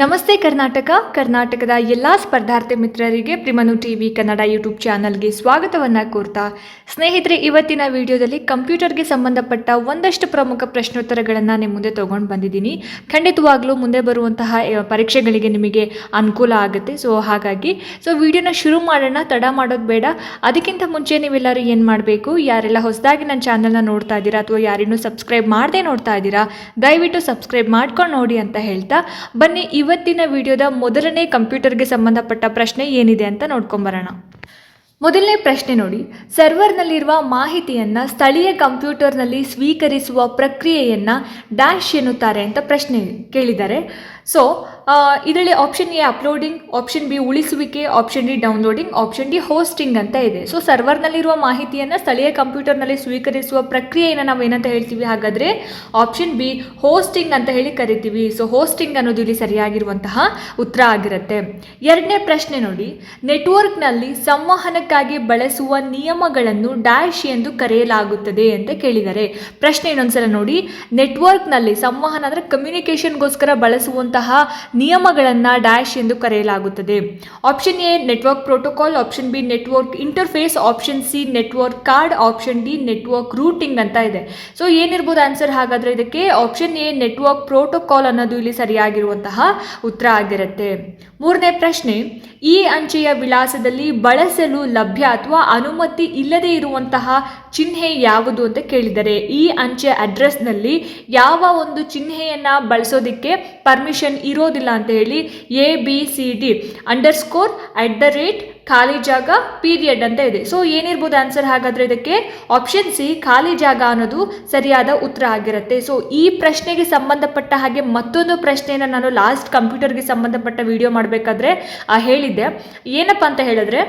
ನಮಸ್ತೆ ಕರ್ನಾಟಕ. ಕರ್ನಾಟಕದ ಎಲ್ಲ ಸ್ಪರ್ಧಾರ್ಥಿ ಮಿತ್ರರಿಗೆ ಪ್ರಿಮನು ಟಿವಿ ಕನ್ನಡ ಯೂಟ್ಯೂಬ್ ಚಾನಲ್ಗೆ ಸ್ವಾಗತವನ್ನು ಕೋರ್ತಾ. ಸ್ನೇಹಿತರೆ, ಇವತ್ತಿನ ವಿಡಿಯೋದಲ್ಲಿ ಕಂಪ್ಯೂಟರ್ಗೆ ಸಂಬಂಧಪಟ್ಟ ಒಂದಷ್ಟು ಪ್ರಮುಖ ಪ್ರಶ್ನೋತ್ತರಗಳನ್ನು ನಿಮ್ಮ ಮುಂದೆ ತೊಗೊಂಡು ಬಂದಿದ್ದೀನಿ. ಖಂಡಿತವಾಗ್ಲೂ ಮುಂದೆ ಬರುವಂತಹ ಪರೀಕ್ಷೆಗಳಿಗೆ ನಿಮಗೆ ಅನುಕೂಲ ಆಗುತ್ತೆ. ಸೊ, ಹಾಗಾಗಿ, ಸೊ, ವಿಡಿಯೋನ ಶುರು ಮಾಡೋಣ. ತಡ ಮಾಡೋದು ಬೇಡ. ಅದಕ್ಕಿಂತ ಮುಂಚೆ ನೀವೆಲ್ಲರೂ ಏನು ಮಾಡಬೇಕು? ಯಾರೆಲ್ಲ ಹೊಸದಾಗಿ ನನ್ನ ಚಾನಲ್ನ ನೋಡ್ತಾ ಇದ್ದೀರಾ ಅಥವಾ ಯಾರಿನ್ನೂ ಸಬ್ಸ್ಕ್ರೈಬ್ ಮಾಡದೆ ನೋಡ್ತಾ ಇದ್ದೀರಾ, ದಯವಿಟ್ಟು ಸಬ್ಸ್ಕ್ರೈಬ್ ಮಾಡ್ಕೊಂಡು ನೋಡಿ ಅಂತ ಹೇಳ್ತಾ. ಬನ್ನಿ ಇವತ್ತಿನ ವಿಡಿಯೋದ ಮೊದಲನೇ ಕಂಪ್ಯೂಟರ್ಗೆ ಸಂಬಂಧಪಟ್ಟ ಪ್ರಶ್ನೆ ಏನಿದೆ ಅಂತ ನೋಡ್ಕೊಂಬರೋಣ. ಮೊದಲನೇ ಪ್ರಶ್ನೆ ನೋಡಿ. ಸರ್ವರ್ನಲ್ಲಿರುವ ಮಾಹಿತಿಯನ್ನು ಸ್ಥಳೀಯ ಕಂಪ್ಯೂಟರ್ನಲ್ಲಿ ಸ್ವೀಕರಿಸುವ ಪ್ರಕ್ರಿಯೆಯನ್ನು ಡ್ಯಾಶ್ ಎನ್ನುತ್ತಾರೆ ಅಂತ ಪ್ರಶ್ನೆ ಕೇಳಿದ್ದಾರೆ ಸೊ ಇದರಲ್ಲಿ option A uploading option B ಉಳಿಸುವಿಕೆ option D downloading option D hosting ಅಂತ ಇದೆ. ಸೊ ಸರ್ವರ್ನಲ್ಲಿರುವ ಮಾಹಿತಿಯನ್ನು ಸ್ಥಳೀಯ ಕಂಪ್ಯೂಟರ್ನಲ್ಲಿ ಸ್ವೀಕರಿಸುವ ಪ್ರಕ್ರಿಯೆಯನ್ನು ನಾವು ಏನಂತ ಹೇಳ್ತೀವಿ? ಹಾಗಾದರೆ ಆಪ್ಷನ್ ಬಿ ಹೋಸ್ಟಿಂಗ್ ಅಂತ ಹೇಳಿ ಕರಿತೀವಿ. ಸೊ ಹೋಸ್ಟಿಂಗ್ ಅನ್ನೋದು ಇಲ್ಲಿ ಸರಿಯಾಗಿರುವಂತಹ ಉತ್ತರ ಆಗಿರುತ್ತೆ. ಎರಡನೇ ಪ್ರಶ್ನೆ ನೋಡಿ. ನೆಟ್ವರ್ಕ್ನಲ್ಲಿ ಸಂವಹನಕ್ಕಾಗಿ ಬಳಸುವ ನಿಯಮಗಳನ್ನು ಡ್ಯಾಶ್ ಎಂದು ಕರೆಯಲಾಗುತ್ತದೆ ಅಂತ ಕೇಳಿದ್ದಾರೆ ಪ್ರಶ್ನೆ ಇನ್ನೊಂದ್ಸಲ ನೋಡಿ. ನೆಟ್ವರ್ಕ್ನಲ್ಲಿ ಸಂವಹನ ಅಂದರೆ ಕಮ್ಯುನಿಕೇಷನ್ಗೋಸ್ಕರ ಬಳಸುವಂತಹ ನಿಯಮಗಳನ್ನು ಡ್ಯಾಶ್ ಎಂದು ಕರೆಯಲಾಗುತ್ತದೆ. Option A network protocol option B network interface option C network card option D network routing ಅಂತ ಇದೆ. ಸೊ ಏನಿರ್ಬೋದು ಆನ್ಸರ್ ಹಾಗಾದರೆ ಇದಕ್ಕೆ? ಆಪ್ಷನ್ ಎ ನೆಟ್ವರ್ಕ್ ಪ್ರೋಟೋಕಾಲ್ ಅನ್ನೋದು ಇಲ್ಲಿ ಸರಿಯಾಗಿರುವಂತಹ ಉತ್ತರ ಆಗಿರುತ್ತೆ. ಮೂರನೇ ಪ್ರಶ್ನೆ ಈ ಅಂಚೆಯ ವಿಳಾಸದಲ್ಲಿ ಬಳಸಲು ಲಭ್ಯ ಅಥವಾ ಅನುಮತಿ ಇಲ್ಲದೆ ಇರುವಂತಹ ಚಿಹ್ನೆ ಯಾವುದು ಅಂತ ಕೇಳಿದರೆ ಈ ಅಂಚೆ ಅಡ್ರೆಸ್ನಲ್ಲಿ ಯಾವ ಒಂದು ಚಿಹ್ನೆಯನ್ನು ಬಳಸೋದಕ್ಕೆ ಪರ್ಮಿಷನ್ ಇರೋದಿಲ್ಲ ಅಂತ ಹೇಳಿ A B C D underscore at the rate ಖಾಲಿ ಜಾಗ ಪೀರಿಯಡ್ ಅಂತ ಇದೆ. ಸೊ ಏನಿರ್ಬೋದು ಆನ್ಸರ್ ಹಾಗಾದ್ರೆ ಇದಕ್ಕೆ? ಆಪ್ಷನ್ ಸಿ ಖಾಲಿ ಜಾಗ ಅನ್ನೋದು ಸರಿಯಾದ ಉತ್ತರ ಆಗಿರುತ್ತೆ. ಸೊ ಈ ಪ್ರಶ್ನೆಗೆ ಸಂಬಂಧಪಟ್ಟ ಹಾಗೆ ಮತ್ತೊಂದು ಪ್ರಶ್ನೆಯನ್ನು ನಾನು ಲಾಸ್ಟ್ ಕಂಪ್ಯೂಟರ್ಗೆ ಸಂಬಂಧಪಟ್ಟ ವಿಡಿಯೋ ಮಾಡಬೇಕಾದ್ರೆ ಹೇಳಿದ್ದೆ. ಏನಪ್ಪ ಅಂತ ಹೇಳಿದ್ರೆ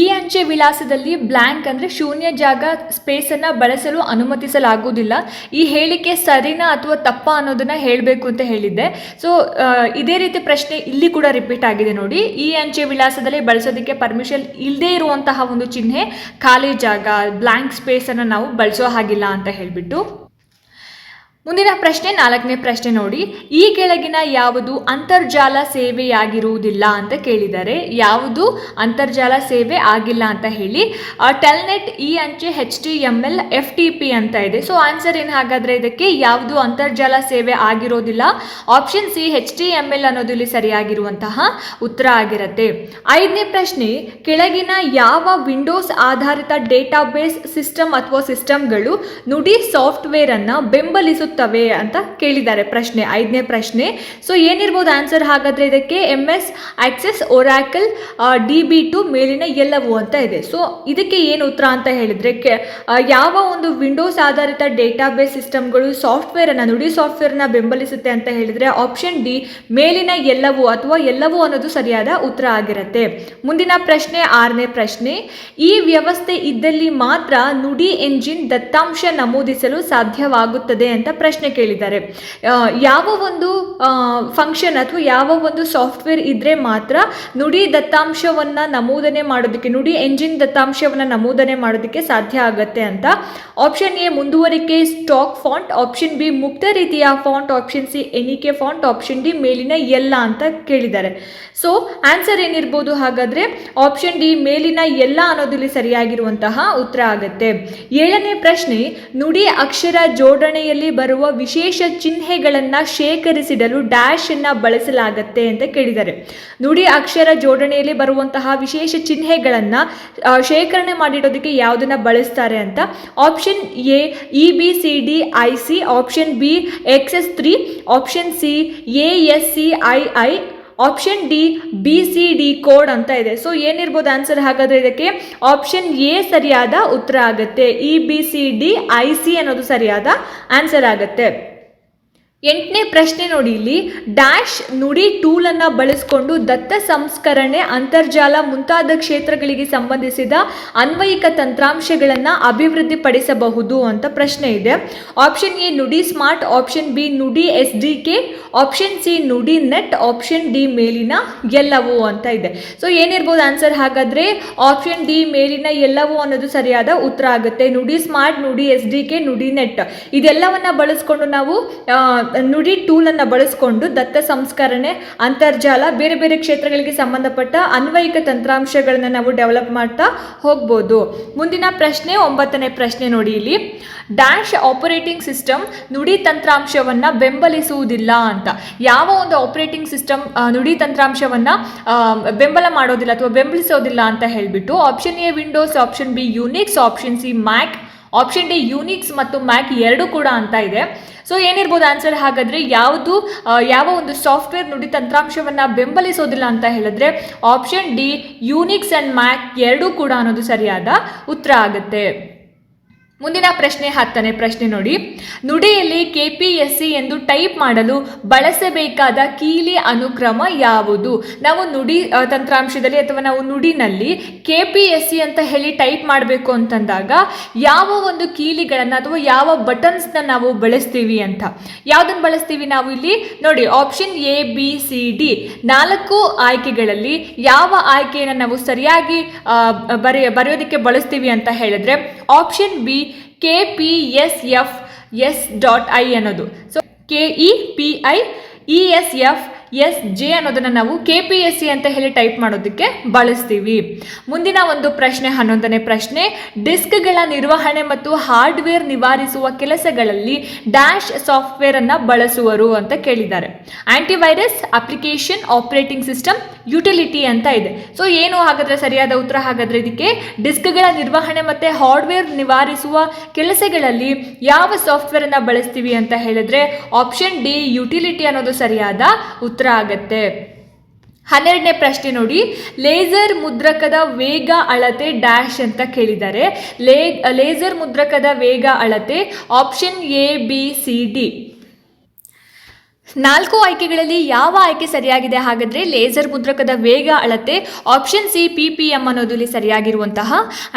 ಈ ಅಂಚೆ ವಿಳಾಸದಲ್ಲಿ ಬ್ಲ್ಯಾಂಕ್ ಅಂದರೆ ಶೂನ್ಯ ಜಾಗ ಸ್ಪೇಸನ್ನು ಬಳಸಲು ಅನುಮತಿಸಲಾಗುವುದಿಲ್ಲ. ಈ ಹೇಳಿಕೆ ಸರಿನಾ ಅಥವಾ ತಪ್ಪ ಅನ್ನೋದನ್ನು ಹೇಳಬೇಕು ಅಂತ ಹೇಳಿದ್ದೆ. ಸೊ ಇದೇ ರೀತಿ ಪ್ರಶ್ನೆ ಇಲ್ಲಿ ಕೂಡ ರಿಪೀಟ್ ಆಗಿದೆ ನೋಡಿ. ಈ ಅಂಚೆ ವಿಳಾಸದಲ್ಲಿ ಬಳಸೋದಕ್ಕೆ ಪರ್ಮಿಷನ್ ಇಲ್ಲದೇ ಇರುವಂತಹ ಒಂದು ಚಿಹ್ನೆ, ಖಾಲಿ ಜಾಗ ಬ್ಲ್ಯಾಂಕ್ ಸ್ಪೇಸನ್ನು ನಾವು ಬಳಸೋ ಹಾಗಿಲ್ಲ ಅಂತ ಹೇಳಿಬಿಟ್ಟು. ಮುಂದಿನ ಪ್ರಶ್ನೆ, ನಾಲ್ಕನೇ ಪ್ರಶ್ನೆ ನೋಡಿ. ಈ ಕೆಳಗಿನ ಯಾವುದು ಅಂತರ್ಜಾಲ ಸೇವೆಯಾಗಿರುವುದಿಲ್ಲ ಅಂತ ಕೇಳಿದ್ದಾರೆ ಯಾವುದು ಅಂತರ್ಜಾಲ ಸೇವೆ ಆಗಿಲ್ಲ ಅಂತ ಹೇಳಿ. ಟೆಲ್ನೆಟ್ ಇ ಅಂಚೆ H T M L F T P ಅಂತ ಇದೆ. ಸೊ ಆನ್ಸರ್ ಏನು ಹಾಗಾದರೆ ಇದಕ್ಕೆ? ಯಾವುದು ಅಂತರ್ಜಾಲ ಸೇವೆ ಆಗಿರೋದಿಲ್ಲ? Option C H T M L ಅನ್ನೋದು ಇಲ್ಲಿ ಸರಿಯಾಗಿರುವಂತಹ ಉತ್ತರ ಆಗಿರುತ್ತೆ. ಐದನೇ ಪ್ರಶ್ನೆ, ಕೆಳಗಿನ ಯಾವ ವಿಂಡೋಸ್ ಆಧಾರಿತ ಡೇಟಾಬೇಸ್ ಸಿಸ್ಟಮ್ ಅಥವಾ ಸಿಸ್ಟಮ್ಗಳು ನುಡಿ ಸಾಫ್ಟ್ವೇರನ್ನು ಬೆಂಬಲಿಸುತ್ತವೆ ಅಂತ ಕೇಳಿದ್ದಾರೆ ಪ್ರಶ್ನೆ, ಐದನೇ ಪ್ರಶ್ನೆ. ಸೊ ಏನಿರ್ಬೋದು ಆನ್ಸರ್ ಹಾಗಾದರೆ ಇದಕ್ಕೆ M S access oracle D B two ಮೇಲಿನ ಎಲ್ಲವೂ ಅಂತ ಇದೆ. ಸೊ ಇದಕ್ಕೆ ಏನು ಉತ್ತರ ಅಂತ ಹೇಳಿದರೆ ಯಾವ ಒಂದು ವಿಂಡೋಸ್ ಆಧಾರಿತ ಡೇಟಾಬೇಸ್ ಸಿಸ್ಟಮ್ಗಳು ಸಾಫ್ಟ್ವೇರನ್ನು ನುಡಿ ಸಾಫ್ಟ್ವೇರ್ನ ಬೆಂಬಲಿಸುತ್ತೆ ಅಂತ ಹೇಳಿದರೆ ಆಪ್ಷನ್ ಡಿ ಮೇಲಿನ ಎಲ್ಲವೂ ಅಥವಾ ಎಲ್ಲವೂ ಅನ್ನೋದು ಸರಿಯಾದ ಉತ್ತರ ಆಗಿರುತ್ತೆ. ಮುಂದಿನ ಪ್ರಶ್ನೆ, ಆರನೇ ಪ್ರಶ್ನೆ. ಈ ವ್ಯವಸ್ಥೆ ಇದ್ದಲ್ಲಿ ಮಾತ್ರ ನುಡಿ ಎಂಜಿನ್ ದತ್ತಾಂಶ ನಮೂದಿಸಲು ಸಾಧ್ಯವಾಗುತ್ತದೆ ಅಂತ ಪ್ರಶ್ನೆ ಕೇಳಿದ್ದಾರೆ. ಯಾವ ಒಂದು ಫಂಕ್ಷನ್ ಅಥವಾ ಯಾವ ಒಂದು ಸಾಫ್ಟ್ವೇರ್ ಇದ್ದರೆ ಮಾತ್ರ ನುಡಿ ದತ್ತಾಂಶವನ್ನು ನಮೂದನೆ ಮಾಡೋದಕ್ಕೆ, ನುಡಿ ಎಂಜಿನ್ ದತ್ತಾಂಶವನ್ನು ನಮೂದನೆ ಮಾಡೋದಕ್ಕೆ ಸಾಧ್ಯ ಆಗುತ್ತೆ ಅಂತ ಆಪ್ಷನ್ ಎ ಮುಂದುವರಿಕೆ ಸ್ಟಾಕ್ ಫಾಂಟ್ ಆಪ್ಷನ್ ಬಿ ಮುಕ್ತ ರೀತಿಯ ಫಾಂಟ್ ಆಪ್ಷನ್ ಸಿ ಎಣಿಕೆ ಫಾಂಟ್ ಆಪ್ಷನ್ ಡಿ ಮೇಲಿನ ಎಲ್ಲ ಅಂತ ಕೇಳಿದ್ದಾರೆ. ಸೊ ಆನ್ಸರ್ ಏನಿರ್ಬೋದು ಹಾಗಾದರೆ ಆಪ್ಷನ್ ಡಿ ಮೇಲಿನ ಎಲ್ಲ ಅನ್ನೋದಿಲ್ಲಿ ಸರಿಯಾಗಿರುವಂತಹ ಉತ್ತರ ಆಗುತ್ತೆ. ಏಳನೇ ಪ್ರಶ್ನೆ, ನುಡಿ ಅಕ್ಷರ ಜೋಡಣೆಯಲ್ಲಿ ಬರುವ ವಿಶೇಷ ಚಿಹ್ನೆಗಳನ್ನು ಶೇಖರಿಸಿಡಲು ಡ್ಯಾಶ್ ಅನ್ನ ಬಳಸಲಾಗತ್ತೆ ಅಂತ ಕೇಳಿದ್ದಾರೆ. ನುಡಿ, ಅಕ್ಷರ ಜೋಡಣೆಯಲ್ಲಿ ಬರುವಂತಹ ವಿಶೇಷ ಚಿಹ್ನೆಗಳನ್ನು ಶೇಖರಣೆ ಮಾಡಿಡೋದಕ್ಕೆ ಯಾವುದನ್ನು ಬಳಸ್ತಾರೆ ಅಂತ? Option A E B C D I C option B X S three option C A S C I I option D B C D code ಅಂತ ಇದೆ. ಸೊ ಏನಿರ್ಬೋದು ಆನ್ಸರ್ ಹಾಗಾದರೆ ಇದಕ್ಕೆ? ಆಪ್ಷನ್ ಎ ಸರಿಯಾದ ಉತ್ತರ ಆಗುತ್ತೆ. E B C D I C ಅನ್ನೋದು ಸರಿಯಾದ ಆನ್ಸರ್ ಆಗುತ್ತೆ. ಎಂಟನೇ ಪ್ರಶ್ನೆ ನೋಡಿ ಇಲ್ಲಿ. ಡ್ಯಾಶ್ ನುಡಿ ಟೂಲನ್ನು ಬಳಸಿಕೊಂಡು ದತ್ತ ಸಂಸ್ಕರಣೆ, ಅಂತರ್ಜಾಲ ಮುಂತಾದ ಕ್ಷೇತ್ರಗಳಿಗೆ ಸಂಬಂಧಿಸಿದ ಅನ್ವಯಿಕ ತಂತ್ರಾಂಶಗಳನ್ನು ಅಭಿವೃದ್ಧಿಪಡಿಸಬಹುದು ಅಂತ ಪ್ರಶ್ನೆ ಇದೆ. Option A Nudi smart, option B Nudi S D K option C Nudi net, option D ಮೇಲಿನ ಎಲ್ಲವೂ ಅಂತ ಇದೆ. ಸೊ ಏನಿರ್ಬೋದು ಆನ್ಸರ್ ಹಾಗಾದರೆ ಆಪ್ಷನ್ ಡಿ ಮೇಲಿನ ಎಲ್ಲವೂ ಅನ್ನೋದು ಸರಿಯಾದ ಉತ್ತರ ಆಗುತ್ತೆ. Nudi smart, Nudi S D K Nudi net. ಇದೆಲ್ಲವನ್ನ ಬಳಸ್ಕೊಂಡು ನಾವು ನುಡಿ ಟೂಲನ್ನು ಬಳಸಿಕೊಂಡು ದತ್ತ ಸಂಸ್ಕರಣೆ, ಅಂತರ್ಜಾಲ, ಬೇರೆ ಬೇರೆ ಕ್ಷೇತ್ರಗಳಿಗೆ ಸಂಬಂಧಪಟ್ಟ ಅನ್ವಯಿಕ ತಂತ್ರಾಂಶಗಳನ್ನು ನಾವು ಡೆವಲಪ್ ಮಾಡ್ತಾ ಹೋಗ್ಬೋದು. ಮುಂದಿನ ಪ್ರಶ್ನೆ, ಒಂಬತ್ತನೇ ಪ್ರಶ್ನೆ ನೋಡಿ ಇಲ್ಲಿ. ಡ್ಯಾಶ್ ಆಪರೇಟಿಂಗ್ ಸಿಸ್ಟಮ್ ನುಡಿ ತಂತ್ರಾಂಶವನ್ನು ಬೆಂಬಲಿಸುವುದಿಲ್ಲ ಅಂತ. ಯಾವ ಒಂದು ಆಪರೇಟಿಂಗ್ ಸಿಸ್ಟಮ್ ನುಡಿ ತಂತ್ರಾಂಶವನ್ನು ಬೆಂಬಲ ಮಾಡೋದಿಲ್ಲ ಅಥವಾ ಬೆಂಬಲಿಸೋದಿಲ್ಲ ಅಂತ ಹೇಳಿಬಿಟ್ಟು option A Windows, option B Unix, option C Mac, option D Unix ಮತ್ತು ಮ್ಯಾಕ್ ಎರಡೂ ಕೂಡ ಅಂತ ಇದೆ. ಸೊ ಏನಿರ್ಬೋದು ಆನ್ಸರ್ ಹಾಗಾದರೆ ಯಾವುದು ಯಾವ ಒಂದು ಸಾಫ್ಟ್ವೇರ್ ನುಡಿ ತಂತ್ರಾಂಶವನ್ನು ಬೆಂಬಲಿಸೋದಿಲ್ಲ ಅಂತ ಹೇಳಿದ್ರೆ option D Unix and Mac ಎರಡೂ ಕೂಡ ಅನ್ನೋದು ಸರಿಯಾದ ಉತ್ತರ ಆಗುತ್ತೆ. ಮುಂದಿನ ಪ್ರಶ್ನೆ ಹತ್ತನೇ ಪ್ರಶ್ನೆ ನೋಡಿ. ನುಡಿಯಲ್ಲಿ ಕೆ ಪಿ ಎಸ್ ಸಿ ಎಂದು ಟೈಪ್ ಮಾಡಲು ಬಳಸಬೇಕಾದ ಕೀಲಿ ಅನುಕ್ರಮ ಯಾವುದು? ನಾವು ನುಡಿ ತಂತ್ರಾಂಶದಲ್ಲಿ ಅಥವಾ ನಾವು ನುಡಿನಲ್ಲಿ ಕೆ ಪಿ ಎಸ್ ಸಿ ಅಂತ ಹೇಳಿ ಟೈಪ್ ಮಾಡಬೇಕು ಅಂತಂದಾಗ ಯಾವ ಒಂದು ಕೀಲಿಗಳನ್ನು ಅಥವಾ ಯಾವ ಬಟನ್ಸ್ನ ನಾವು ಬಳಸ್ತೀವಿ ಅಂತ. ಯಾವುದನ್ನು ಬಳಸ್ತೀವಿ ನಾವು ಇಲ್ಲಿ? ನೋಡಿ option A B C D ನಾಲ್ಕು ಆಯ್ಕೆಗಳಲ್ಲಿ ಯಾವ ಆಯ್ಕೆಯನ್ನು ನಾವು ಸರಿಯಾಗಿ ಬರೆಯ, ಬರೆಯೋದಕ್ಕೆ ಬಳಸ್ತೀವಿ ಅಂತ ಹೇಳಿದ್ರೆ option B K P S F S dot I ಅನ್ನೋದು. So K E P I E S F S, J ಅನ್ನೋದನ್ನು ನಾವು ಕೆ ಪಿ ಎಸ್ ಸಿ ಅಂತ ಹೇಳಿ ಟೈಪ್ ಮಾಡೋದಕ್ಕೆ ಬಳಸ್ತೀವಿ. ಮುಂದಿನ ಒಂದು ಪ್ರಶ್ನೆ, ಹನ್ನೊಂದನೇ ಪ್ರಶ್ನೆ. ಡಿಸ್ಕ್ಗಳ ನಿರ್ವಹಣೆ ಮತ್ತು ಹಾರ್ಡ್ವೇರ್ ನಿವಾರಿಸುವ ಕೆಲಸಗಳಲ್ಲಿ ಡ್ಯಾಶ್ ಸಾಫ್ಟ್ವೇರ್ ಅನ್ನು ಬಳಸುವರು ಅಂತ ಕೇಳಿದ್ದಾರೆ. Antivirus application operating system utility ಅಂತ ಇದೆ. ಸೊ, ಏನು ಹಾಗಾದರೆ ಸರಿಯಾದ ಉತ್ತರ? ಹಾಗಾದರೆ ಇದಕ್ಕೆ ಡಿಸ್ಕ್ಗಳ ನಿರ್ವಹಣೆ ಮತ್ತು ಹಾರ್ಡ್ವೇರ್ ನಿವಾರಿಸುವ ಕೆಲಸಗಳಲ್ಲಿ ಯಾವ ಸಾಫ್ಟ್ವೇರನ್ನು ಬಳಸ್ತೀವಿ ಅಂತ ಹೇಳಿದ್ರೆ, ಆಪ್ಷನ್ ಡಿ ಯುಟಿಲಿಟಿ ಅನ್ನೋದು ಸರಿಯಾದ ಉತ್ತರ. ಆಗತ್ತೆ. ಹನ್ನೆರಡನೇ ಪ್ರಶ್ನೆ ನೋಡಿ. ಲೇಸರ್ ಮುದ್ರಕದ ವೇಗ ಅಳತೆ ಡ್ಯಾಶ್ ಅಂತ ಕೇಳಿದ್ದಾರೆ. ಲೇ, ಲೇಸರ್ ಮುದ್ರಕದ ವೇಗ ಅಳತೆ option A, B, C, D. ನಾಲ್ಕು ಆಯ್ಕೆಗಳಲ್ಲಿ ಯಾವ ಆಯ್ಕೆ ಸರಿಯಾಗಿದೆ ಹಾಗಾದರೆ ಲೇಸರ್ ಮುದ್ರಕದ ವೇಗ ಅಳತೆ option C P P M ಅನ್ನೋದು ಇಲ್ಲಿ ಸರಿಯಾಗಿರುವಂತಹ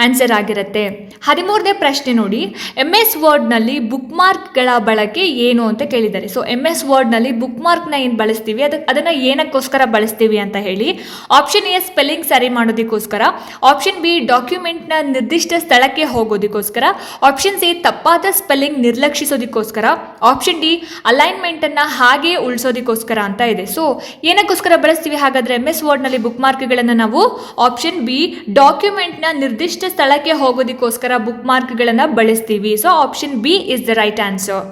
ಆನ್ಸರ್ ಆಗಿರುತ್ತೆ. ಹದಿಮೂರನೇ ಪ್ರಶ್ನೆ ನೋಡಿ. ಎಂ ಎಸ್ ವರ್ಡ್ನಲ್ಲಿ ಬುಕ್ ಮಾರ್ಕ್ಗಳ ಬಳಕೆ ಏನು ಅಂತ ಕೇಳಿದ್ದಾರೆ. ಸೊ ಎಂ ಎಸ್ ವರ್ಡ್ನಲ್ಲಿ ಬುಕ್ ಮಾರ್ಕ್ನ ಏನು ಬಳಸ್ತೀವಿ? ಅದಕ್ಕೆ ಅದನ್ನು ಏನಕ್ಕೋಸ್ಕರ ಬಳಸ್ತೀವಿ ಅಂತ ಹೇಳಿ. ಆಪ್ಷನ್ ಎ ಸ್ಪೆಲ್ಲಿಂಗ್ ಸರಿ ಮಾಡೋದಕ್ಕೋಸ್ಕರ. ಆಪ್ಷನ್ ಬಿ ಡಾಕ್ಯುಮೆಂಟ್ನ ನಿರ್ದಿಷ್ಟ ಸ್ಥಳಕ್ಕೆ ಹೋಗೋದಕ್ಕೋಸ್ಕರ. ಆಪ್ಷನ್ ಸಿ ತಪ್ಪಾದ ಸ್ಪೆಲ್ಲಿಂಗ್ ನಿರ್ಲಕ್ಷಿಸೋದಕ್ಕೋಸ್ಕರ. ಆಪ್ಷನ್ ಡಿ ಅಲೈನ್ಮೆಂಟನ್ನು ಹಾಗೆ ಉಳಿಸೋದಕ್ಕೋಸ್ಕರ ಅಂತ ಇದೆ. ಸೊ ಏನಕ್ಕೋಸ್ಕರ ಬಳಸ್ತೀವಿ? ಹಾಗಾದರೆ ಎಂ ಎಸ್ ವರ್ಡ್ನಲ್ಲಿ ಬುಕ್ ಮಾರ್ಕ್ಗಳನ್ನು ನಾವು ಆಪ್ಷನ್ ಬಿ ಡಾಕ್ಯುಮೆಂಟ್ನ ನಿರ್ದಿಷ್ಟ ಸ್ಥಳಕ್ಕೆ ಹೋಗೋದಕ್ಕೋಸ್ಕರ ಬುಕ್ ಮಾರ್ಕ್ಗಳನ್ನು ಬಳಸ್ತೀವಿ. So option B is the right answer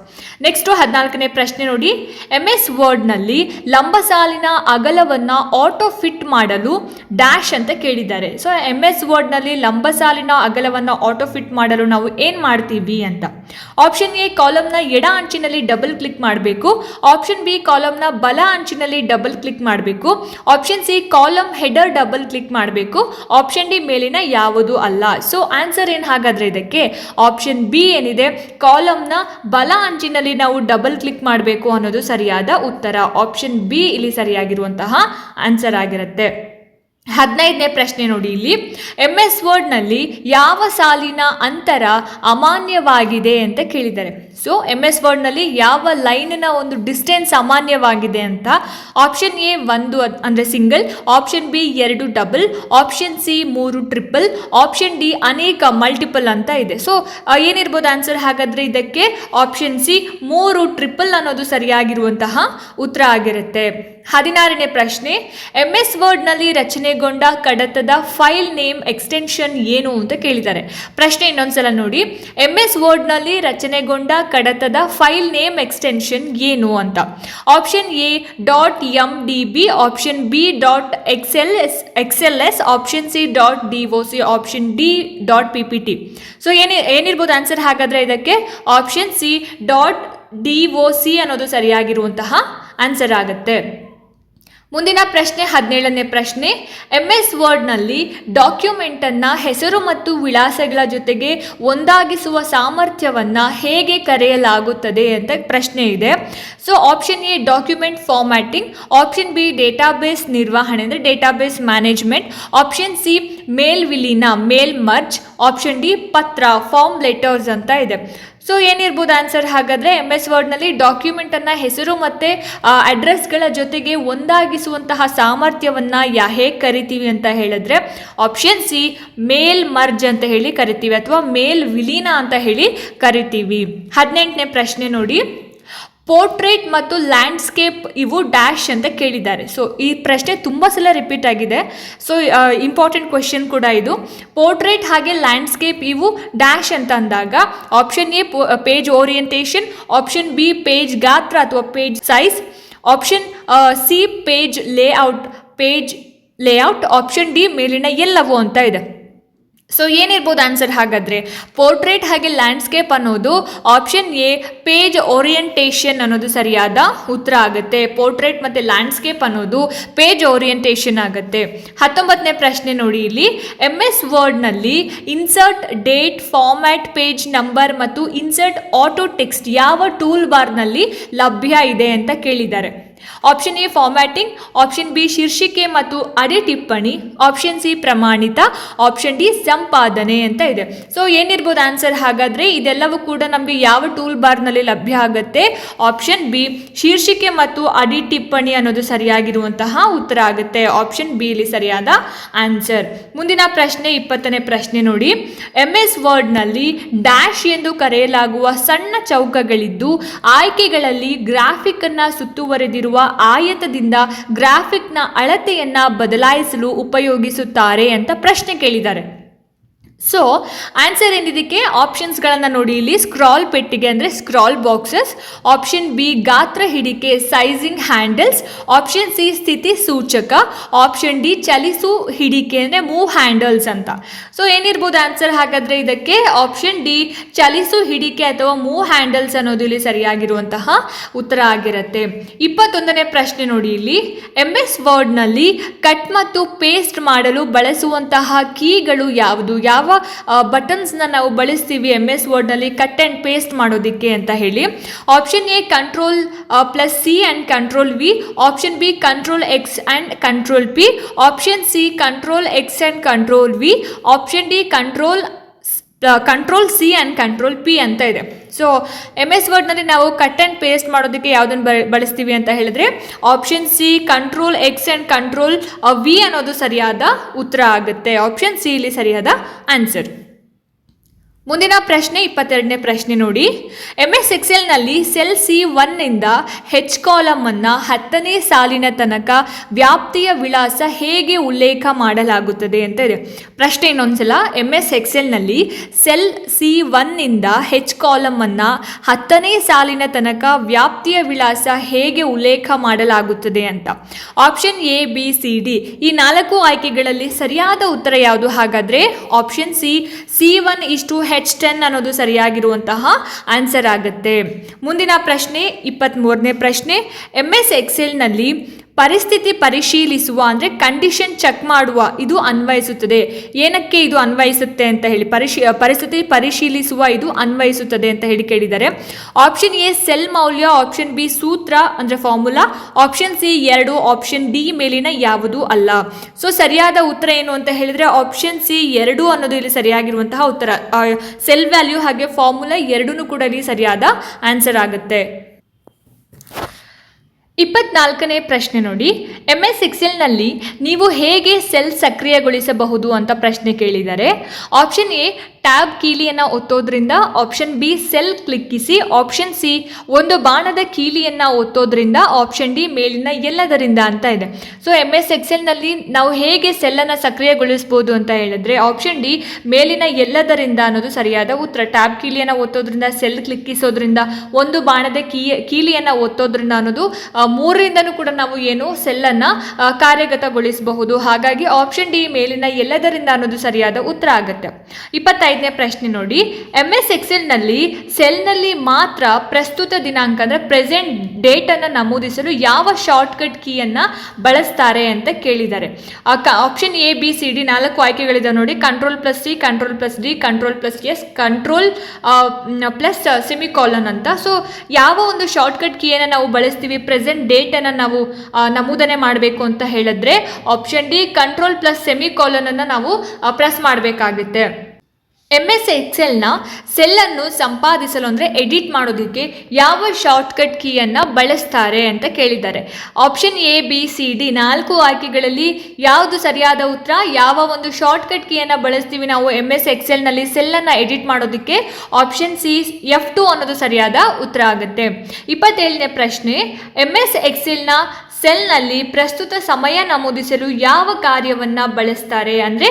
next ಹದಿನಾಲ್ಕನೇ ಪ್ರಶ್ನೆ ನೋಡಿ. ಎಂ ಎಸ್ ವರ್ಡ್ನಲ್ಲಿ ಲಂಬ ಸಾಲಿನ ಅಗಲವನ್ನು ಆಟೋ ಫಿಟ್ ಮಾಡಲು ಡ್ಯಾಶ್ ಅಂತ ಕೇಳಿದ್ದಾರೆ. ಸೊ ಎಂ ಎಸ್ ವರ್ಡ್ನಲ್ಲಿ ಲಂಬ ಸಾಲಿನ ಅಗಲವನ್ನು ಆಟೋ ಫಿಟ್ ಮಾಡಲು ನಾವು ಏನು ಮಾಡ್ತೀವಿ ಅಂತ. ಆಪ್ಷನ್ ಎ ಕಾಲಮ್ನ ಎಡ ಅಂಚಿನಲ್ಲಿ ಡಬಲ್ ಕ್ಲಿಕ್ ಮಾಡಬೇಕು. ಆಪ್ಷನ್ ಬಿ ಕಾಲಮ್ನ ಬಲ ಅಂಚಿನಲ್ಲಿ ಡಬಲ್ ಕ್ಲಿಕ್ ಮಾಡಬೇಕು. Option C column header double click ಮಾಡಬೇಕು. ಆಪ್ಷನ್ ಡಿ ಮೇಲಿನ ಯಾವುದು ಅಲ್ಲ. ಸೊ ಆನ್ಸರ್ ಏನು ಹಾಗಾದರೆ ಇದಕ್ಕೆ? ಆಪ್ಷನ್ ಬಿ ಏನಿದೆ? ಕಾಲಮ್ನ ಬಲ ಅಂಚಿನಲ್ಲಿ ನಾವು ಡಬಲ್ ಕ್ಲಿಕ್ ಮಾಡಬೇಕು ಅನ್ನೋದು ಸರಿಯಾದ ಉತ್ತರ. ಆಪ್ಷನ್ ಬಿ ಇಲ್ಲಿ ಸರಿಯಾಗಿರುವಂತಹ ಆನ್ಸರ್ ಆಗಿರುತ್ತೆ. ಹದಿನೈದನೇ ಪ್ರಶ್ನೆ ನೋಡಿ ಇಲ್ಲಿ. ಎಂ ಎಸ್ ವರ್ಡ್ನಲ್ಲಿ ಯಾವ ಸಾಲಿನ ಅಂತರ ಅಮಾನ್ಯವಾಗಿದೆ ಅಂತ ಕೇಳಿದ್ದಾರೆ. ಸೊ ಎಂ ಎಸ್ ವರ್ಡ್ನಲ್ಲಿ ಯಾವ ಲೈನಿನ ಒಂದು ಡಿಸ್ಟೆನ್ಸ್ ಅಮಾನ್ಯವಾಗಿದೆ ಅಂತ ಆಪ್ಷನ್ ಎ ಒಂದು ಅದ್- ಅಂದರೆ ಸಿಂಗಲ್ ಆಪ್ಷನ್ ಬಿ ಎರಡು ಡಬಲ್ ಆಪ್ಷನ್ ಸಿ ಮೂರು ಟ್ರಿಪಲ್ ಆಪ್ಷನ್ ಡಿ ಅನೇಕ ಮಲ್ಟಿಪಲ್ ಅಂತ ಇದೆ. ಸೊ ಏನಿರ್ಬೋದು ಆನ್ಸರ್ ಹಾಗಾದರೆ ಇದಕ್ಕೆ? ಆಪ್ಷನ್ ಸಿ ಮೂರು ಟ್ರಿಪಲ್ ಅನ್ನೋದು ಸರಿಯಾಗಿರುವಂತಹ ಉತ್ತರ ಆಗಿರುತ್ತೆ. ಹದಿನಾರನೇ ಪ್ರಶ್ನೆ ಎಂ ಎಸ್ ವರ್ಡ್ನಲ್ಲಿ ರಚನೆಗೊಂಡ ಕಡತದ ಫೈಲ್ ನೇಮ್ ಎಕ್ಸ್ಟೆನ್ಷನ್ ಏನು ಅಂತ ಕೇಳಿದ್ದಾರೆ. ಪ್ರಶ್ನೆ ಇನ್ನೊಂದ್ಸಲ ನೋಡಿ. ಎಂ ಎಸ್ ವರ್ಡ್ನಲ್ಲಿ ರಚನೆಗೊಂಡ ಕಡತದ ಫೈಲ್ ನೇಮ್ ಎಕ್ಸ್ಟೆನ್ಷನ್ ಏನು ಅಂತ. Option A dot M D B option B dot X L S X L S, option C dot D O C, option D dot P P T. So ಏನಿ, ಏನಿರ್ಬೋದು answer ಹಾಗಾದರೆ ಇದಕ್ಕೆ? Option C dot D O C ಅನ್ನೋದು ಸರಿಯಾಗಿರುವಂತಹ answer ಆಗುತ್ತೆ. ಮುಂದಿನ ಪ್ರಶ್ನೆ, ಹದಿನೇಳನೇ ಪ್ರಶ್ನೆ. ಎಂ ಎಸ್ ವರ್ಡ್ನಲ್ಲಿ ಡಾಕ್ಯುಮೆಂಟನ್ನು ಹೆಸರು ಮತ್ತು ವಿಳಾಸಗಳ ಜೊತೆಗೆ ಒಂದಾಗಿಸುವ ಸಾಮರ್ಥ್ಯವನ್ನು ಹೇಗೆ ಕರೆಯಲಾಗುತ್ತದೆ ಅಂತ ಪ್ರಶ್ನೆ ಇದೆ. So option A document formatting option B database ನಿರ್ವಹಣೆ ಅಂದರೆ database management option C mail ವಿಲೀನ ಮೇಲ್ ಮರ್ಜ್ ಆಪ್ಷನ್ ಡಿ ಪತ್ರ ಫಾರ್ಮ್ ಲೆಟರ್ಸ್ ಅಂತ ಇದೆ. ಸೊ ಏನಿರ್ಬೋದು ಆನ್ಸರ್ ಹಾಗಾದರೆ ಎಂ ಎಸ್ ವರ್ಡ್ನಲ್ಲಿ ಡಾಕ್ಯುಮೆಂಟನ್ನು ಹೆಸರು ಮತ್ತು ಅಡ್ರೆಸ್ಗಳ ಜೊತೆಗೆ ಒಂದಾಗಿಸುವಂತಹ ಸಾಮರ್ಥ್ಯವನ್ನು ಯಾ, ಹೇಗೆ ಕರಿತೀವಿ ಅಂತ ಹೇಳಿದ್ರೆ ಆಪ್ಷನ್ ಸಿ ಮೇಲ್ ಮರ್ಜ್ ಅಂತ ಹೇಳಿ ಕರಿತೀವಿ ಅಥವಾ ಮೇಲ್ ವಿಲೀನ ಅಂತ ಹೇಳಿ ಕರಿತೀವಿ. ಹದಿನೆಂಟನೇ ಪ್ರಶ್ನೆ ನೋಡಿ. ಪೋರ್ಟ್ರೇಟ್ ಮತ್ತು ಲ್ಯಾಂಡ್ಸ್ಕೇಪ್ ಇವು ಡ್ಯಾಶ್ ಅಂತ ಕೇಳಿದ್ದಾರೆ. ಸೊ ಈ ಪ್ರಶ್ನೆ ತುಂಬ ಸಲ ರಿಪೀಟ್ ಆಗಿದೆ. ಸೊ ಇಂಪಾರ್ಟೆಂಟ್ ಕ್ವೆಶನ್ ಕೂಡ ಇದು. ಪೋರ್ಟ್ರೇಟ್ ಹಾಗೆ ಲ್ಯಾಂಡ್ಸ್ಕೇಪ್ ಇವು ಡ್ಯಾಶ್ ಅಂತ ಅಂದಾಗ option A page orientation option B page ಗಾತ್ರ ಅಥವಾ page size option C page layout page layout option D ಮೇಲಿನ ಎಲ್ಲವೂ ಅಂತ ಇದೆ. ಸೊ ಏನಿರ್ಬೋದು ಆನ್ಸರ್ ಹಾಗಾದರೆ? ಪೋರ್ಟ್ರೇಟ್ ಹಾಗೆ ಲ್ಯಾಂಡ್ಸ್ಕೇಪ್ ಅನ್ನೋದು ಆಪ್ಷನ್ ಎ ಪೇಜ್ ಓರಿಯೆಂಟೇಷನ್ ಅನ್ನೋದು ಸರಿಯಾದ ಉತ್ತರ ಆಗುತ್ತೆ. ಪೋರ್ಟ್ರೇಟ್ ಮತ್ತು ಲ್ಯಾಂಡ್ಸ್ಕೇಪ್ ಅನ್ನೋದು ಪೇಜ್ ಓರಿಯೆಂಟೇಷನ್ ಆಗುತ್ತೆ. ಹತ್ತೊಂಬತ್ತನೇ ಪ್ರಶ್ನೆ ನೋಡಿ ಇಲ್ಲಿ. M S ವರ್ಡ್ನಲ್ಲಿ insert date format page number ಮತ್ತು ಇನ್ಸರ್ಟ್ ಆಟೋ ಟೆಕ್ಸ್ಟ್ ಯಾವ ಟೂಲ್ ಬಾರ್ನಲ್ಲಿ ಲಭ್ಯ ಇದೆ ಅಂತ ಕೇಳಿದ್ದಾರೆ. Option A formatting option B ಶೀರ್ಷಿಕೆ ಮತ್ತು ಅಡೆ ಟಿಪ್ಪಣಿ. ಆಪ್ಷನ್ ಸಿ ಪ್ರಮಾಣಿತ. ಆಪ್ಷನ್ ಡಿ ಸಂಪಾದನೆ ಅಂತ ಇದೆ. ಸೊ ಏನಿರ್ಬೋದು ಆನ್ಸರ್ ಹಾಗಾದರೆ ಇದೆಲ್ಲವೂ ಕೂಡ ನಮಗೆ ಯಾವ ಟೂಲ್ ಬಾರ್ನಲ್ಲಿ ಲಭ್ಯ ಆಗುತ್ತೆ? ಆಪ್ಷನ್ ಬಿ ಶೀರ್ಷಿಕೆ ಮತ್ತು ಅಡಿ ಟಿಪ್ಪಣಿ ಅನ್ನೋದು ಸರಿಯಾಗಿರುವಂತಹ ಉತ್ತರ ಆಗುತ್ತೆ. ಆಪ್ಷನ್ ಬಿ ಇಲ್ಲಿ ಸರಿಯಾದ ಆನ್ಸರ್ ಮುಂದಿನ ಪ್ರಶ್ನೆ, ಇಪ್ಪತ್ತನೇ ಪ್ರಶ್ನೆ ನೋಡಿ. ಎಂ ಎಸ್ ವರ್ಡ್ನಲ್ಲಿ ಡ್ಯಾಶ್ ಎಂದು ಕರೆಯಲಾಗುವ ಸಣ್ಣ ಚೌಕಗಳಿದ್ದು, ಆಯ್ಕೆಗಳಲ್ಲಿ ಗ್ರಾಫಿಕ್ ಅನ್ನ ಸುತ್ತುವರೆದಿರುವ ಆಯತದಿಂದ ಗ್ರಾಫಿಕ್ನ ಅಳತೆಯನ್ನು ಬದಲಾಯಿಸಲು ಉಪಯೋಗಿಸುತ್ತಾರೆ ಅಂತ ಪ್ರಶ್ನೆ ಕೇಳಿದ್ದಾರೆ. ಸೊ ಆನ್ಸರ್ ಏನಿದಕ್ಕೆ? ಆಪ್ಷನ್ಸ್ಗಳನ್ನು ನೋಡಿ ಇಲ್ಲಿ. ಸ್ಕ್ರಾಲ್ ಪೆಟ್ಟಿಗೆ ಅಂದರೆ ಸ್ಕ್ರಾಲ್ ಬಾಕ್ಸಸ್ ಆಪ್ಷನ್ ಬಿ ಗಾತ್ರ ಹಿಡಿಕೆ ಸೈಜಿಂಗ್ ಹ್ಯಾಂಡಲ್ಸ್ ಆಪ್ಷನ್ ಸಿ ಸ್ಥಿತಿ ಸೂಚಕ. ಆಪ್ಷನ್ ಡಿ ಚಲಿಸು ಹಿಡಿಕೆ ಅಂದರೆ ಮೂವ್ ಹ್ಯಾಂಡಲ್ಸ್ ಅಂತ. ಸೊ ಏನಿರ್ಬೋದು ಆನ್ಸರ್ ಹಾಗಾದರೆ ಇದಕ್ಕೆ? ಆಪ್ಷನ್ ಡಿ ಚಲಿಸು ಹಿಡಿಕೆ ಅಥವಾ ಮೂವ್ ಹ್ಯಾಂಡಲ್ಸ್ ಅನ್ನೋದು ಇಲ್ಲಿ ಸರಿಯಾಗಿರುವಂತಹ ಉತ್ತರ ಆಗಿರುತ್ತೆ. ಇಪ್ಪತ್ತೊಂದನೇ ಪ್ರಶ್ನೆ ನೋಡಿ ಇಲ್ಲಿ. ಎಂ ಎಸ್ ವರ್ಡ್ನಲ್ಲಿ ಕಟ್ ಮತ್ತು ಪೇಸ್ಟ್ ಮಾಡಲು ಬಳಸುವಂತಹ ಕೀಗಳು ಯಾವುದು? ಯಾವ ಬಟನ್ಸ್ನ ನಾವು ಬಳಸ್ತೀವಿ ಎಂ ಎಸ್ ವರ್ಡ್ನಲ್ಲಿ ಕಟ್ ಆ್ಯಂಡ್ ಪೇಸ್ಟ್ ಮಾಡೋದಕ್ಕೆ ಅಂತ ಹೇಳಿ. Option A control plus C and control V option B control X and control P option C control X and control V option D control control C and control P ಅಂತ ಇದೆ. So M S ವರ್ಡ್ನಲ್ಲಿ ನಾವು cut and paste ಮಾಡೋದಕ್ಕೆ ಯಾವುದನ್ನು ಬಳಸ್ತೀವಿ ಅಂತ ಹೇಳಿದ್ರೆ option C control X and control V ಅನ್ನೋದು ಸರಿಯಾದ ಉತ್ತರ ಆಗುತ್ತೆ. ಆಪ್ಷನ್ ಸಿ ಇಲ್ಲಿ ಸರಿಯಾದ ಆನ್ಸರ್ ಮುಂದಿನ ಪ್ರಶ್ನೆ, ಇಪ್ಪತ್ತೆರಡನೇ ಪ್ರಶ್ನೆ ನೋಡಿ. ಎಂ ಎಸ್ ಎಕ್ಸೆಲ್ನಲ್ಲಿ ಸೆಲ್ ಸಿ ಒನ್ನಿಂದ ಹೆಚ್ ಕಾಲಮನ್ನು ಹತ್ತನೇ ಸಾಲಿನ ತನಕ ವ್ಯಾಪ್ತಿಯ ವಿಳಾಸ ಹೇಗೆ ಉಲ್ಲೇಖ ಮಾಡಲಾಗುತ್ತದೆ ಅಂತ ಇದೆ. ಪ್ರಶ್ನೆ ಇನ್ನೊಂದ್ಸಲ ಎಂ ಎಸ್ ಎಕ್ಸೆಲ್ನಲ್ಲಿ ಸೆಲ್ ಸಿ ಒನ್ನಿಂದ ಹೆಚ್ ಕಾಲಮನ್ನು ಹತ್ತನೇ ಸಾಲಿನ ತನಕ ವ್ಯಾಪ್ತಿಯ ವಿಳಾಸ ಹೇಗೆ ಉಲ್ಲೇಖ ಮಾಡಲಾಗುತ್ತದೆ ಅಂತ. Option A B C D ಈ ನಾಲ್ಕು ಆಯ್ಕೆಗಳಲ್ಲಿ ಸರಿಯಾದ ಉತ್ತರ ಯಾವುದು? ಹಾಗಾದರೆ ಆಪ್ಷನ್ ಸಿ ಸಿ ಒನ್ ಇಷ್ಟು ಹೆಚ್ ಟೆನ್ ಅನ್ನೋದು ಸರಿಯಾಗಿರುವಂತಹ ಆನ್ಸರ್ ಆಗುತ್ತೆ. ಮುಂದಿನ ಪ್ರಶ್ನೆ ಇಪ್ಪತ್ತ್ಮೂರನೇ ಪ್ರಶ್ನೆ ಎಂ ಎಸ್ ಎಕ್ಸೆಲ್ನಲ್ಲಿ ಪರಿಸ್ಥಿತಿ ಪರಿಶೀಲಿಸುವ ಅಂದರೆ ಕಂಡೀಷನ್ ಚೆಕ್ ಮಾಡುವ ಇದು ಅನ್ವಯಿಸುತ್ತದೆ. ಏನಕ್ಕೆ ಇದು ಅನ್ವಯಿಸುತ್ತೆ ಅಂತ ಹೇಳಿ ಪರಿಶೀ ಪರಿಸ್ಥಿತಿ ಪರಿಶೀಲಿಸುವ ಇದು ಅನ್ವಯಿಸುತ್ತದೆ ಅಂತ ಹೇಳಿ ಕೇಳಿದ್ದಾರೆ ಆಪ್ಷನ್ ಎ ಸೆಲ್ ಮೌಲ್ಯ ಆಪ್ಷನ್ ಬಿ ಸೂತ್ರ ಅಂದರೆ ಫಾರ್ಮುಲಾ ಆಪ್ಷನ್ ಸಿ ಎರಡು ಆಪ್ಷನ್ ಡಿ ಮೇಲಿನ ಯಾವುದು ಅಲ್ಲ. ಸೊ ಸರಿಯಾದ ಉತ್ತರ ಏನು ಅಂತ ಹೇಳಿದರೆ ಆಪ್ಷನ್ ಸಿ ಎರಡು ಅನ್ನೋದು ಇಲ್ಲಿ ಸರಿಯಾಗಿರುವಂತಹ ಉತ್ತರ. ಸೆಲ್ ವ್ಯಾಲ್ಯೂ ಹಾಗೆ ಫಾರ್ಮುಲಾ ಎರಡೂ ಕೂಡ ಇಲ್ಲಿ ಸರಿಯಾದ ಆನ್ಸರ್ ಆಗುತ್ತೆ. ಇಪ್ಪತ್ನಾಲ್ಕನೇ ಪ್ರಶ್ನೆ ನೋಡಿ. ಎಂ ಎಸ್ ಎಕ್ಸೆಲ್ನಲ್ಲಿ ನೀವು ಹೇಗೆ ಸೆಲ್ ಸಕ್ರಿಯಗೊಳಿಸಬಹುದು ಅಂತ ಪ್ರಶ್ನೆ ಕೇಳಿದ್ದಾರೆ ಆಪ್ಷನ್ ಎ ಟ್ಯಾಬ್ ಕೀಲಿಯನ್ನು ಒತ್ತೋದ್ರಿಂದ ಆಪ್ಷನ್ ಬಿ ಸೆಲ್ ಕ್ಲಿಕ್ಕಿಸಿ ಆಪ್ಷನ್ ಸಿ ಒಂದು ಬಾಣದ ಕೀಲಿಯನ್ನು ಒತ್ತೋದ್ರಿಂದ ಆಪ್ಷನ್ ಡಿ ಮೇಲಿನ ಎಲ್ಲದರಿಂದ ಅಂತ ಇದೆ. ಸೊ ಎಂ ಎಸ್ ಎಕ್ಸೆಲ್ನಲ್ಲಿ ನಾವು ಹೇಗೆ ಸೆಲ್ಲನ್ನು ಸಕ್ರಿಯಗೊಳಿಸ್ಬೋದು ಅಂತ ಹೇಳಿದ್ರೆ ಆಪ್ಷನ್ ಡಿ ಮೇಲಿನ ಎಲ್ಲದರಿಂದ ಅನ್ನೋದು ಸರಿಯಾದ ಉತ್ತರ. ಟ್ಯಾಬ್ ಕೀಲಿಯನ್ನು ಒತ್ತೋದ್ರಿಂದ ಸೆಲ್ ಕ್ಲಿಕ್ಕಿಸೋದ್ರಿಂದ, ಒಂದು ಬಾಣದ ಕೀ, ಕೀಲಿಯನ್ನು ಒತ್ತೋದ್ರಿಂದ ಅನ್ನೋದು ಮೂರರಿಂದನೂ ಕೂಡ ನಾವು ಏನು ಸೆಲ್ಲನ್ನು ಕಾರ್ಯಗತಗೊಳಿಸಬಹುದು. ಹಾಗಾಗಿ ಆಪ್ಷನ್ ಡಿ ಮೇಲಿನ ಎಲ್ಲದರಿಂದ ಅನ್ನೋದು ಸರಿಯಾದ ಉತ್ತರ ಆಗುತ್ತೆ. ಇಪ್ಪತ್ತೈದನೇ ಪ್ರಶ್ನೆ ನೋಡಿ. ಎಂ ಎಸ್ ಎಕ್ಸೆಲ್ನಲ್ಲಿ ಸೆಲ್ನಲ್ಲಿ ಮಾತ್ರ ಪ್ರಸ್ತುತ ದಿನಾಂಕ ಅಂದರೆ ಪ್ರೆಸೆಂಟ್ ಡೇಟನ್ನು ನಮೂದಿಸಲು ಯಾವ ಶಾರ್ಟ್ಕಟ್ ಕೀಯನ್ನು ಬಳಸ್ತಾರೆ ಅಂತ ಕೇಳಿದ್ದಾರೆ. Option A B C D ನಾಲ್ಕು ಆಯ್ಕೆಗಳಿದೆ ನೋಡಿ. Control plus C control plus D control plus S control plus semicolon ಅಂತ. ಸೊ ಯಾವ ಒಂದು ಶಾರ್ಟ್ಕಟ್ ಕೀಯನ್ನು ನಾವು ಬಳಸ್ತೀವಿ ಪ್ರೆಸೆಂಟ್ ಡೇಟನ್ನು ನಾವು ನಮೂದನೆ ಮಾಡಬೇಕು ಅಂತ ಹೇಳಿದ್ರೆ ಆಪ್ಷನ್ ಡಿ ಕಂಟ್ರೋಲ್ ಪ್ಲಸ್ ಸೆಮಿಕಾಲನನ್ನು ನಾವು ಪ್ರೆಸ್ ಮಾಡಬೇಕಾಗುತ್ತೆ. ಎಂ ಎಸ್ ಎಕ್ಸೆಲ್ನ ಸೆಲ್ಲನ್ನು ಸಂಪಾದಿಸಲು ಅಂದರೆ ಎಡಿಟ್ ಮಾಡೋದಕ್ಕೆ ಯಾವ ಶಾರ್ಟ್ಕಟ್ ಕೀಯನ್ನು ಬಳಸ್ತಾರೆ ಅಂತ ಕೇಳಿದ್ದಾರೆ. Option A B C D ನಾಲ್ಕು ಆಯ್ಕೆಗಳಲ್ಲಿ ಯಾವುದು ಸರಿಯಾದ ಉತ್ತರ, ಯಾವ ಒಂದು ಶಾರ್ಟ್ಕಟ್ ಕೀಯನ್ನು ಬಳಸ್ತೀವಿ ನಾವು ಎಂ ಎಸ್ ಎಕ್ಸೆಲ್ನಲ್ಲಿ ಸೆಲ್ಲನ್ನು ಎಡಿಟ್ ಮಾಡೋದಕ್ಕೆ ಆಪ್ಷನ್ ಸಿ ಎಫ್ ಟು ಅನ್ನೋದು ಸರಿಯಾದ ಉತ್ತರ ಆಗುತ್ತೆ. ಇಪ್ಪತ್ತೇಳನೇ ಪ್ರಶ್ನೆ ಎಂ ಎಸ್ ಎಕ್ಸೆಲ್ನ ಸೆಲ್ನಲ್ಲಿ ಪ್ರಸ್ತುತ ಸಮಯ ನಮೂದಿಸಲು ಯಾವ ಕಾರ್ಯವನ್ನು ಬಳಸ್ತಾರೆ ಅಂದರೆ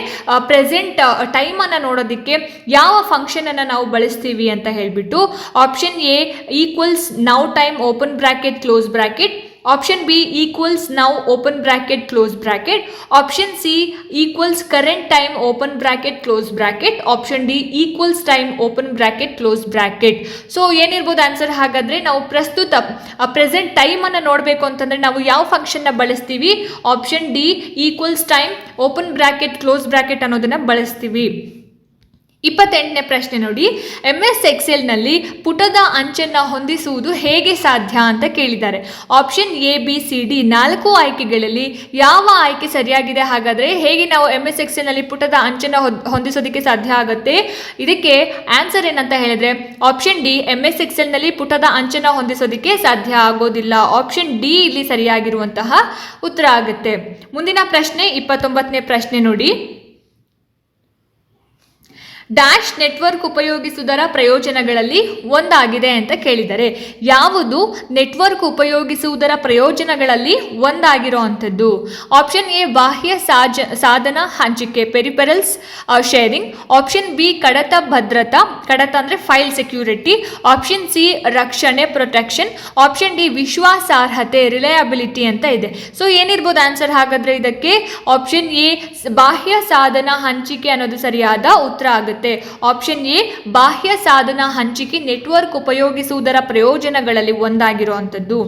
ಪ್ರೆಸೆಂಟ್ ಟೈಮನ್ನು ನೋಡೋದಕ್ಕೆ ಯಾವ ಫಂಕ್ಷನನ್ನು ನಾವು ಬಳಸ್ತೀವಿ ಅಂತ ಹೇಳಿಬಿಟ್ಟು option A equals now time open bracket close bracket option B equals now open bracket close bracket option C equals current time open bracket close bracket option D equals time open bracket close bracket so ಏನಿರ್ಬೋದು answer ಹಾಗಾದರೆ ನಾವು ಪ್ರಸ್ತುತ present ಟೈಮನ್ನು ನೋಡಬೇಕು ಅಂತಂದರೆ ನಾವು ಯಾವ ಫಂಕ್ಷನ್ನ ಬಳಸ್ತೀವಿ? Option D equals time open bracket close bracket ಅನ್ನೋದನ್ನು ಬಳಸ್ತೀವಿ. ಇಪ್ಪತ್ತೆಂಟನೇ ಪ್ರಶ್ನೆ ನೋಡಿ. ಎಂ ಎಸ್ ಎಕ್ಸೆಲ್ನಲ್ಲಿ ಪುಟದ ಅಂಚನ್ನು ಹೊಂದಿಸುವುದು ಹೇಗೆ ಸಾಧ್ಯ ಅಂತ ಕೇಳಿದ್ದಾರೆ. Option A B C D ನಾಲ್ಕು ಆಯ್ಕೆಗಳಲ್ಲಿ ಯಾವ ಆಯ್ಕೆ ಸರಿಯಾಗಿದೆ? ಹಾಗಾದರೆ ಹೇಗೆ ನಾವು ಎಂ ಎಸ್ ಎಕ್ಸೆಲ್ನಲ್ಲಿ ಪುಟದ ಅಂಚನ್ನು ಹೊದ್- ಹೊಂದಿಸೋದಕ್ಕೆ ಸಾಧ್ಯ ಆಗುತ್ತೆ? ಇದಕ್ಕೆ ಆನ್ಸರ್ ಏನಂತ ಹೇಳಿದ್ರೆ ಆಪ್ಷನ್ ಡಿ ಎಂ ಎಸ್ ಎಕ್ಸೆಲ್ನಲ್ಲಿ ಪುಟದ ಅಂಚನ್ನು ಹೊಂದಿಸೋದಕ್ಕೆ ಸಾಧ್ಯ ಆಗೋದಿಲ್ಲ. ಆಪ್ಷನ್ ಡಿ ಇಲ್ಲಿ ಸರಿಯಾಗಿರುವಂತಹ ಉತ್ತರ ಆಗುತ್ತೆ. ಮುಂದಿನ ಪ್ರಶ್ನೆ, ಇಪ್ಪತ್ತೊಂಬತ್ತನೇ ಪ್ರಶ್ನೆ ನೋಡಿ. ಡ್ಯಾಶ್ ನೆಟ್ವರ್ಕ್ ಉಪಯೋಗಿಸುವುದರ ಪ್ರಯೋಜನಗಳಲ್ಲಿ ಒಂದಾಗಿದೆ ಅಂತ ಕೇಳಿದರೆ, ಯಾವುದು ನೆಟ್ವರ್ಕ್ ಉಪಯೋಗಿಸುವುದರ ಪ್ರಯೋಜನಗಳಲ್ಲಿ ಒಂದಾಗಿರೋ ಅಂಥದ್ದು ಆಪ್ಷನ್ ಎ, ಬಾಹ್ಯ ಸಾಜ, ಸಾಧನ, ಹಂಚಿಕೆ ಪೆರಿಪೆರಲ್ಸ್ ಶೇರಿಂಗ್ ಆಪ್ಷನ್ ಬಿ, ಕಡತ ಭದ್ರತಾ, ಕಡತ ಅಂದರೆ ಫೈಲ್ ಸೆಕ್ಯೂರಿಟಿ. ಆಪ್ಷನ್ ಸಿ, ರಕ್ಷಣೆ, ಪ್ರೊಟೆಕ್ಷನ್. ಆಪ್ಷನ್ ಡಿ, ವಿಶ್ವಾಸಾರ್ಹತೆ, ರಿಲಯಬಿಲಿಟಿ ಅಂತ ಇದೆ. ಸೊ ಏನಿರ್ಬೋದು ಆನ್ಸರ್ ಹಾಗಾದ್ರೆ ಇದಕ್ಕೆ? ಆಪ್ಷನ್ ಎ, ಬಾಹ್ಯ ಸಾಧನ, ಹಂಚಿಕೆ ಅನ್ನೋದು ಸರಿಯಾದ ಉತ್ತರ ಆಗುತ್ತೆ ಆಪ್ಷನ್ ಎ ಬಾಹ್ಯ ಸಾಧನ ಹಂಚಿಕೆ ನೆಟ್ವರ್ಕ್ ಉಪಯೋಗಿಸುವುದರ ಪ್ರಯೋಜನಗಳಲ್ಲಿ ಒಂದಾಗಿರುವಂಥದ್ದು.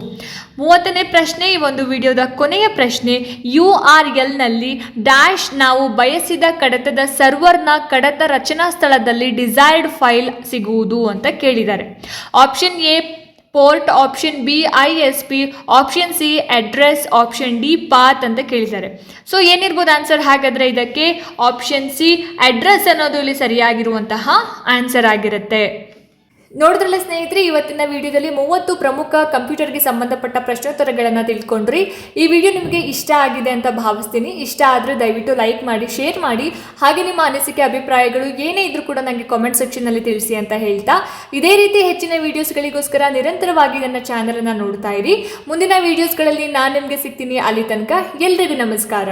ಮೂವತ್ತನೇ ಪ್ರಶ್ನೆ, ಈ ಒಂದು ವಿಡಿಯೋದ ಕೊನೆಯ ಪ್ರಶ್ನೆ ಯು ಆರ್ ಎಲ್ನಲ್ಲಿ ಡ್ಯಾಶ್ ನಾವು ಬಯಸಿದ ಕಡತದ ಸರ್ವರ್ನ ಕಡತ ರಚನಾ ಸ್ಥಳದಲ್ಲಿ ಡಿಸೈರ್ಡ್ ಫೈಲ್ ಸಿಗುವುದು ಅಂತ ಕೇಳಿದ್ದಾರೆ. Option A port option B, I S P, option C, address, option D, path ಅಂತ ಕೇಳಿದ್ದಾರೆ. ಸೊ ಏನಿರ್ಬೋದು ಆನ್ಸರ್ ಹಾಗಾದರೆ ಇದಕ್ಕೆ? ಆಪ್ಷನ್ ಸಿ, ಅಡ್ರೆಸ್ ಅನ್ನೋದು ಇಲ್ಲಿ ಸರಿಯಾಗಿರುವಂತಹ ಆನ್ಸರ್ ಆಗಿರುತ್ತೆ. ನೋಡಿದ್ರಲ್ಲ ಸ್ನೇಹಿತರೆ, ಇವತ್ತಿನ ವಿಡಿಯೋದಲ್ಲಿ ಮೂವತ್ತು ಪ್ರಮುಖ ಕಂಪ್ಯೂಟರ್ಗೆ ಸಂಬಂಧಪಟ್ಟ ಪ್ರಶ್ನೋತ್ತರಗಳನ್ನು ತಿಳ್ಕೊಂಡ್ರಿ. ಈ ವಿಡಿಯೋ ನಿಮಗೆ ಇಷ್ಟ ಆಗಿದೆ ಅಂತ ಭಾವಿಸ್ತೀನಿ. ಇಷ್ಟ ಆದರೆ ದಯವಿಟ್ಟು ಲೈಕ್ ಮಾಡಿ, ಶೇರ್ ಮಾಡಿ. ಹಾಗೆ ನಿಮ್ಮ ಅನಿಸಿಕೆ, ಅಭಿಪ್ರಾಯಗಳು ಏನೇ ಇದ್ರೂ ಕೂಡ ನನಗೆ ಕಾಮೆಂಟ್ ಸೆಕ್ಷನ್ನಲ್ಲಿ ತಿಳಿಸಿ ಅಂತ ಹೇಳ್ತಾ. ಇದೇ ರೀತಿ ಹೆಚ್ಚಿನ ವಿಡಿಯೋಸ್ಗಳಿಗೋಸ್ಕರ ನಿರಂತರವಾಗಿ ನನ್ನ ಚಾನಲನ್ನು ನೋಡ್ತಾ ಇರಿ. ಮುಂದಿನ ವಿಡಿಯೋಸ್ಗಳಲ್ಲಿ ನಾನು ನಿಮಗೆ ಸಿಗ್ತೀನಿ ಅಲ್ಲಿ ತನಕ. ಎಲ್ರಿಗೂ ನಮಸ್ಕಾರ.